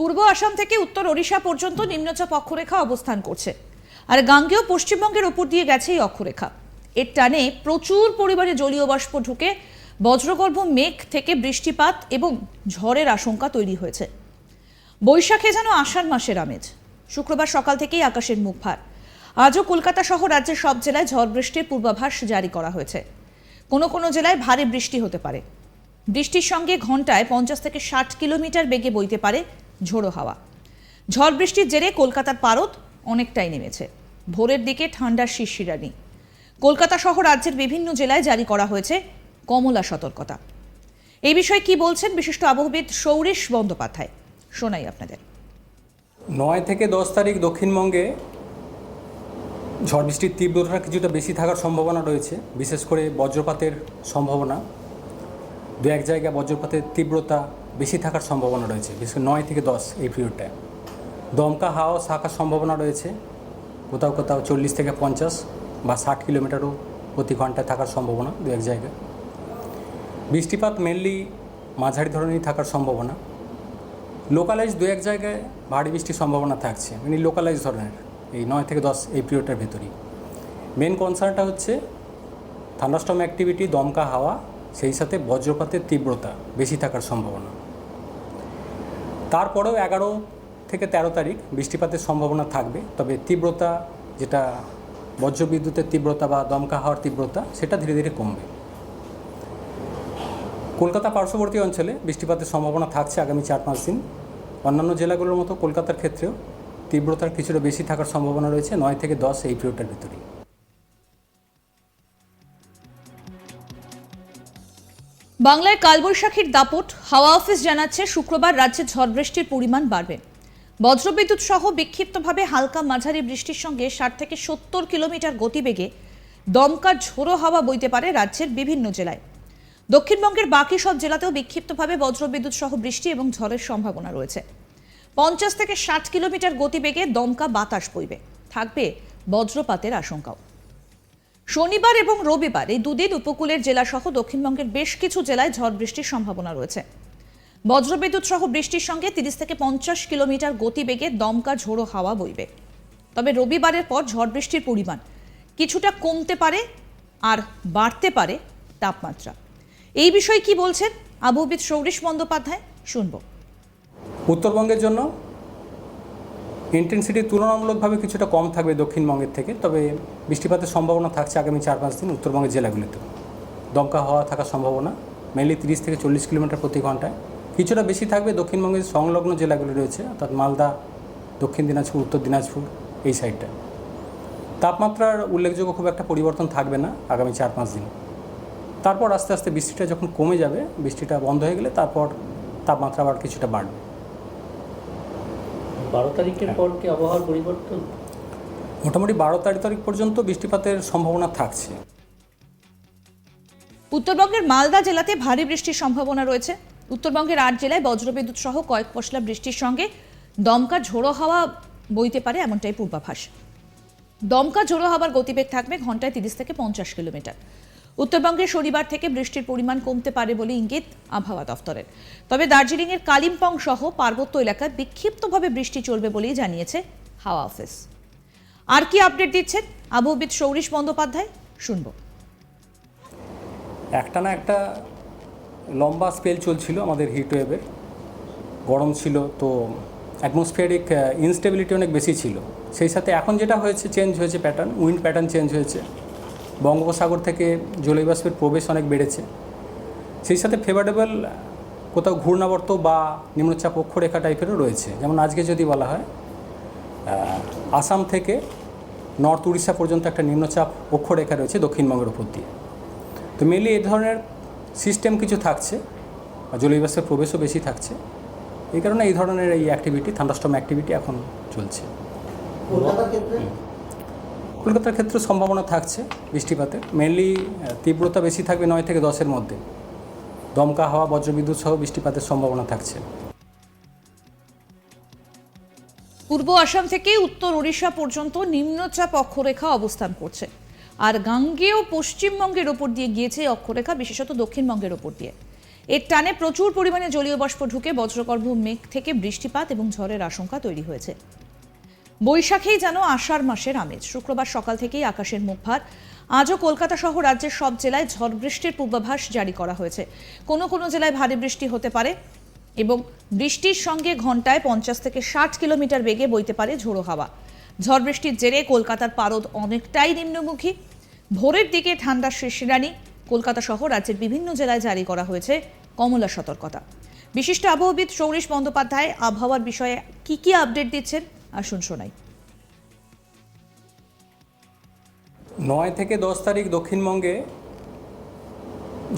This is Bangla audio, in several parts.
পূর্ব আসাম থেকে উত্তর ওড়িশা পর্যন্ত নিম্নচাপ অক্ষরেখা অবস্থান করছে। আর গাঙ্গেয় পশ্চিমবঙ্গের ওপর দিয়ে গেছে এই অক্ষরেখা। এর টানে প্রচুর পরিমাণে জলীয় বাষ্প ঢুকে বজ্রগর্ভ মেঘ থেকে বৃষ্টিপাত এবং ঝড়ের আশঙ্কা তৈরি হয়েছে। বৈশাখে যেন আষাঢ় মাসের আমেজ। শুক্রবার সকাল থেকেই আকাশের মুখ ভার। আজও কলকাতা সহ রাজ্যের সব জেলায় ঝড় বৃষ্টির পূর্বাভাস জারি করা হয়েছে। কোনো কোনো জেলায় ভারী বৃষ্টি হতে পারে। বৃষ্টির সঙ্গে ঘন্টায় পঞ্চাশ থেকে ষাট কিলোমিটার বেগে বইতে পারে ঝোড়ো হাওয়া। ঝড় বৃষ্টির জেরে কলকাতার পারদ অনেকটাই নেমেছে। ভোরের দিকে ঠান্ডার শিরশিরানি। কলকাতা সহ রাজ্যের বিভিন্ন জেলায় জারি করা হয়েছে কমলা সতর্কতা। এই বিষয়ে কি বলছেন বিশিষ্ট আবহবিদ সৌরেশ বন্দ্যোপাধ্যায়? শোনাই আপনাদের। নয় থেকে দশ তারিখ দক্ষিণবঙ্গে ঝড় বৃষ্টির তীব্রতা কিছুটা বেশি থাকার সম্ভাবনা রয়েছে, বিশেষ করে বজ্রপাতের সম্ভাবনা। দু এক জায়গায় বজ্রপাতের তীব্রতা বেশি থাকার সম্ভাবনা রয়েছে, বিশেষ করে নয় থেকে দশ এই পিরিয়ডটায় দমকা হাওয়া থাকার সম্ভাবনা রয়েছে, কোথাও কোথাও চল্লিশ থেকে পঞ্চাশ বা ষাট কিলোমিটারও প্রতি ঘন্টায় থাকার সম্ভাবনা দু এক জায়গায়। বৃষ্টিপাত মেনলি মাঝারি ধরনেরই থাকার সম্ভাবনা। লোকালাইজ দু এক জায়গায় ভারী বৃষ্টির সম্ভাবনা থাকছে মানে লোকালাইজ ধরনের, এই নয় থেকে দশ এই পিরিয়ডটার ভেতরেই। মেন কনসার্নটা হচ্ছে থান্ডাস্টম অ্যাক্টিভিটি দমকা হাওয়া, সেই সাথে বজ্রপাতের তীব্রতা বেশি থাকার সম্ভাবনা। তারপরেও এগারো থেকে তেরো তারিখ বৃষ্টিপাতের সম্ভাবনা থাকবে, তবে তীব্রতা যেটা বজ্রবিদ্যুতের তীব্রতা বা দমকা হাওয়ার তীব্রতা সেটা ধীরে ধীরে কমবে। কলকাতা পার্শ্ববর্তী অঞ্চলে বৃষ্টিপাতের সম্ভাবনা থাকছে আগামী চার পাঁচ দিন। অন্যান্য জেলাগুলোর মতো কলকাতার ক্ষেত্রেও তীব্রতার কিছুটা বেশি থাকার সম্ভাবনা রয়েছে নয় থেকে দশ এই পিরিয়ডটার ভিতরেই। বাংলায় কালবৈশাখীর দাপট হাওয়া অফিস জানাচ্ছে শুক্রবার রাজ্যে ঝড় বৃষ্টির পরিমাণ বাড়বে। বজ্রবিদ্যুৎ সহ বিক্ষিপ্তভাবে হালকা মাঝারি বৃষ্টির সঙ্গে ষাট থেকে সত্তর কিলোমিটার গতিবেগে দমকা ঝোড়ো হাওয়া বইতে পারে রাজ্যের বিভিন্ন জেলায়। দক্ষিণবঙ্গের বাকি সব জেলাতেও বিক্ষিপ্তভাবে বজ্রবিদ্যুৎ সহ বৃষ্টি এবং ঝড়ের সম্ভাবনা রয়েছে। পঞ্চাশ থেকে ষাট কিলোমিটার গতিবেগে দমকা বাতাস বইবে। থাকবে বজ্রপাতের আশঙ্কাও। শনিবার এবং রবিবার এই দুদিন উপকূলের জেলা সহ দক্ষিণবঙ্গের বেশ কিছু জেলায় ঝড় বৃষ্টির সম্ভাবনা রয়েছে। বজ্রবিদ্যুৎ সহ বৃষ্টির সঙ্গে তিরিশ থেকে পঞ্চাশ কিলোমিটার গতিবেগে দমকা ঝোড়ো হাওয়া বইবে। তবে রবিবারের পর ঝড় বৃষ্টির পরিমাণ কিছুটা কমতে পারে আর বাড়তে পারে তাপমাত্রা। এই বিষয়ে কি বলছেন আবহবিদ সৌরিশ বন্দ্যোপাধ্যায়? শুনব। উত্তরবঙ্গের জন্য ইন্টেন্সিটি তুলনামূলকভাবে কিছুটা কম থাকবে দক্ষিণবঙ্গের থেকে, তবে বৃষ্টিপাতের সম্ভাবনা থাকছে আগামী চার পাঁচ দিন উত্তরবঙ্গের জেলাগুলিতে। দমকা হওয়া থাকার সম্ভাবনা মেনলি তিরিশ থেকে চল্লিশ কিলোমিটার প্রতি ঘন্টায় কিছুটা বেশি থাকবে দক্ষিণবঙ্গের সংলগ্ন জেলাগুলি রয়েছে, অর্থাৎ মালদা, দক্ষিণ দিনাজপুর, উত্তর দিনাজপুর, এই সাইডটা তাপমাত্রার উল্লেখযোগ্য খুব একটা পরিবর্তন থাকবে না আগামী চার পাঁচ দিন। তারপর আস্তে আস্তে বৃষ্টিটা যখন কমে যাবে, বৃষ্টিটা বন্ধ হয়ে গেলে তারপর তাপমাত্রা আবার কিছুটা বাড়বে। বারো তারিখের পর কি আবহাওয়ার পরিবর্তন? মোটামুটি বারো তারিখ তারিখ পর্যন্ত বৃষ্টিপাতের সম্ভাবনা থাকছে। উত্তরবঙ্গের মালদা জেলাতে ভারী বৃষ্টির সম্ভাবনা রয়েছে। উত্তরবঙ্গের আট জেলায় বজ্রবিদ্যুৎ সহ কয়েক পশলা বৃষ্টির সঙ্গে দমকা ঝোড়ো হাওয়া বইতে পারে এমনটাই পূর্বাভাস। দমকা ঝোড়ো হাওয়ার গতিবেগ থাকবে ঘন্টায় তিরিশ থেকে পঞ্চাশ কিলোমিটার। উত্তরবঙ্গে শনিবার থেকে বৃষ্টির পরিমাণ কমতে পারে বলে ইঙ্গিত আবহাওয়া দফতরের। তবে দার্জিলিংয়ের কালিম্পং সহ পার্বত্য এলাকায় বিক্ষিপ্তভাবে বৃষ্টি চলবে বলেই জানিয়েছে হাওয়া অফিস। আর কি আপডেট দিচ্ছেন? আবহবিদ সৌরিশ বন্দ্যোপাধ্যায়, শুনব। একটা না একটা লম্বা স্পেল চলছিল আমাদের হিট ওয়েভের গরম ছিল তো অ্যাটমসফিয়ারিক ইনস্টেবিলিটি অনেক বেশি ছিল। সেই সাথে এখন যেটা হয়েছে চেঞ্জ হয়েছে প্যাটার্ন উইন্ড প্যাটার্ন চেঞ্জ হয়েছে। বঙ্গোপসাগর থেকে জলীয়বাষ্পের প্রবেশ অনেক বেড়েছে। সেই সাথে ফেভারেবল কোথাও ঘূর্ণাবর্ত বা নিম্নচাপ অক্ষরেখা টাইপেরও রয়েছে। যেমন আজকে যদি বলা হয় আসাম থেকে নর্থ উড়িষ্যা পর্যন্ত একটা নিম্নচাপ অক্ষরেখা রয়েছে দক্ষিণবঙ্গের উপর দিয়ে। তো মেনলি এই ধরনের সিস্টেম কিছু থাকছে জলীয়বাষ্পের প্রবেশও বেশি থাকছে। এই কারণে এই ধরনের এই অ্যাক্টিভিটি থান্ডাস্টম অ্যাক্টিভিটি এখন চলছে। কলকাতার ক্ষেত্রে? কলকাতার ক্ষেত্রে সম্ভাবনা থাকছে বৃষ্টিপাতের মেনলি তীব্রতা বেশি থাকবে নয় থেকে দশের মধ্যে। দমকা হাওয়া, বজ্রবিদ্যুৎ সহ বৃষ্টিপাতের সম্ভাবনা থাকছে। পূর্ব আসাম থেকে উত্তর ওড়িশা পর্যন্ত নিম্নচাপ অক্ষরেখা অবস্থান করছে। আর গাঙ্গেয় পশ্চিমবঙ্গের ওপর দিয়ে গিয়েছে অক্ষরেখা, বিশেষত দক্ষিণবঙ্গের ওপর দিয়ে। এর টানে প্রচুর পরিমাণে জলীয় বাষ্প ঢুকে বজ্রগর্ভ মেঘ থেকে বৃষ্টিপাত এবং ঝড়ের আশঙ্কা তৈরি হয়েছে। বৈশাখেই যেন আষাঢ় মাসের আমেজ। শুক্রবার সকাল থেকেই আকাশের মুখ ভার। আজও কলকাতা সহ রাজ্যের সব জেলায় ঝড় বৃষ্টির পূর্বাভাস জারি করা হয়েছে। কোনো কোনো জেলায় ভারী বৃষ্টি হতে পারে এবং বৃষ্টির সঙ্গে ঘন্টায় পঞ্চাশ থেকে ষাট কিলোমিটার বেগে বইতে পারে ঝোড়ো হাওয়া। ঝড় বৃষ্টির জেরে কলকাতার পারদ অনেকটাই নিম্নমুখী। ভোরের দিকে ঠান্ডার শিশিরানি কলকাতা সহ রাজ্যের বিভিন্ন জেলায় জারি করা হয়েছে কমলা সতর্কতা। বিশিষ্ট আবহবিদ সৌরিশ বন্দ্যোপাধ্যায় আবহাওয়ার বিষয়ে কি কি আপডেট দিচ্ছেন আসুন শোনাই। নয় থেকে দশ তারিখ দক্ষিণবঙ্গে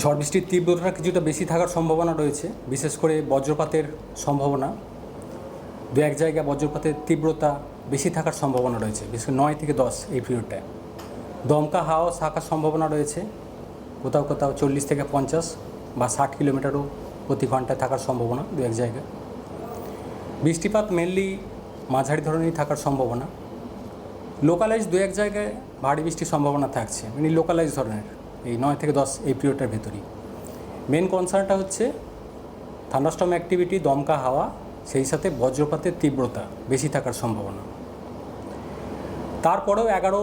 ঝড় বৃষ্টির তীব্রতা কিছুটা বেশি থাকার সম্ভাবনা রয়েছে, বিশেষ করে বজ্রপাতের সম্ভাবনা। দু এক জায়গায় বজ্রপাতের তীব্রতা বেশি থাকার সম্ভাবনা রয়েছে, বিশেষ নয় থেকে দশ এই পিরিয়ডটায় দমকা হাওয়া থাকার সম্ভাবনা রয়েছে, কোথাও কোথাও চল্লিশ থেকে পঞ্চাশ বা ষাট কিলোমিটারও প্রতি ঘন্টায় থাকার সম্ভাবনা দু এক জায়গায়। বৃষ্টিপাত মেনলি মাঝারি ধরনেরই থাকার সম্ভাবনা। লোকালাইজ দু এক জায়গায় ভারী বৃষ্টির সম্ভাবনা থাকছে মানে লোকালাইজ ধরনের, এই নয় থেকে দশ এই পিরিয়ডটার ভেতরেই। মেন কনসার্নটা হচ্ছে থান্ডাস্টম অ্যাক্টিভিটি দমকা হাওয়া, সেই সাথে বজ্রপাতের তীব্রতা বেশি থাকার সম্ভাবনা। তারপরেও এগারো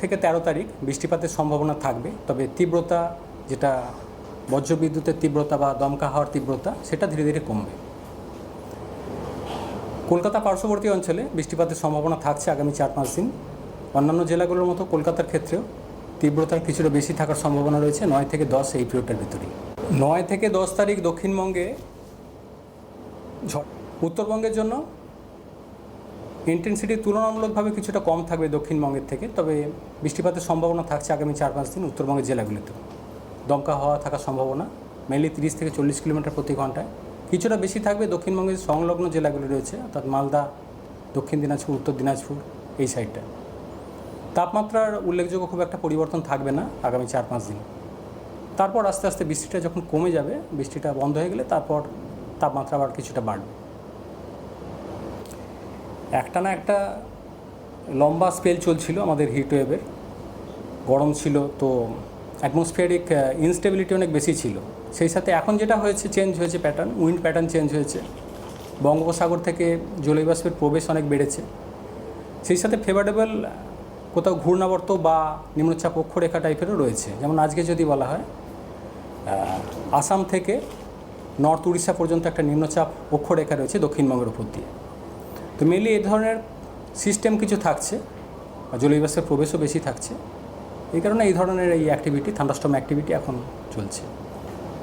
থেকে তেরো তারিখ বৃষ্টিপাতের সম্ভাবনা থাকবে, তবে তীব্রতা যেটা বজ্রবিদ্যুতের তীব্রতা বা দমকা হাওয়ার তীব্রতা, সেটা ধীরে ধীরে কমবে। কলকাতা পার্শ্ববর্তী অঞ্চলে বৃষ্টিপাতের সম্ভাবনা থাকছে আগামী চার পাঁচ দিন। অন্যান্য জেলাগুলোর মতো কলকাতার ক্ষেত্রেও তীব্রতার কিছুটা বেশি থাকার সম্ভাবনা রয়েছে নয় থেকে দশ এই পিরিয়ডটার ভিতরে নয় থেকে দশ তারিখ দক্ষিণবঙ্গে উত্তরবঙ্গের জন্য ইন্টেন্সিটি তুলনামূলকভাবে কিছুটা কম থাকবে দক্ষিণবঙ্গের থেকে, তবে বৃষ্টিপাতের সম্ভাবনা থাকছে আগামী চার পাঁচ দিন উত্তরবঙ্গের জেলাগুলিতে দমকা হওয়া থাকার সম্ভাবনা মেনলি তিরিশ থেকে চল্লিশ কিলোমিটার প্রতি ঘন্টায়। কিছুটা বেশি থাকবে দক্ষিণবঙ্গের সংলগ্ন জেলাগুলি রয়েছে, অর্থাৎ মালদা, দক্ষিণ দিনাজপুর, উত্তর দিনাজপুর, এই সাইডটা। তাপমাত্রার উল্লেখযোগ্য খুব একটা পরিবর্তন থাকবে না আগামী চার পাঁচ দিন। তারপর আস্তে আস্তে বৃষ্টিটা যখন কমে যাবে, বৃষ্টিটা বন্ধ হয়ে গেলে তারপর তাপমাত্রা আবার কিছুটা বাড়বে। একটা না একটা লম্বা স্পেল চলছিল আমাদের হিট ওয়েভের গরম ছিল তো অ্যাটমসফিয়ারিক ইনস্টেবিলিটি অনেক বেশি ছিল। সেই সাথে এখন যেটা হয়েছে চেঞ্জ হয়েছে প্যাটার্ন উইন্ড প্যাটার্ন চেঞ্জ হয়েছে। বঙ্গোপসাগর থেকে জলীয়বাষ্পের প্রবেশ অনেক বেড়েছে। সেই সাথে ফেভারেবল কোথাও ঘূর্ণাবর্ত বা নিম্নচাপ অক্ষরেখা টাইপেরও রয়েছে। যেমন আজকে যদি বলা হয় আসাম থেকে নর্থ উড়িষ্যা পর্যন্ত একটা নিম্নচাপ অক্ষরেখা রয়েছে দক্ষিণবঙ্গের উপর দিয়ে। তো মেনলি এই ধরনের সিস্টেম কিছু থাকছে জলীয়বাষ্পের প্রবেশও বেশি থাকছে। এই কারণে এই ধরনের এই অ্যাক্টিভিটি থান্ডাস্টম অ্যাক্টিভিটি এখন চলছে।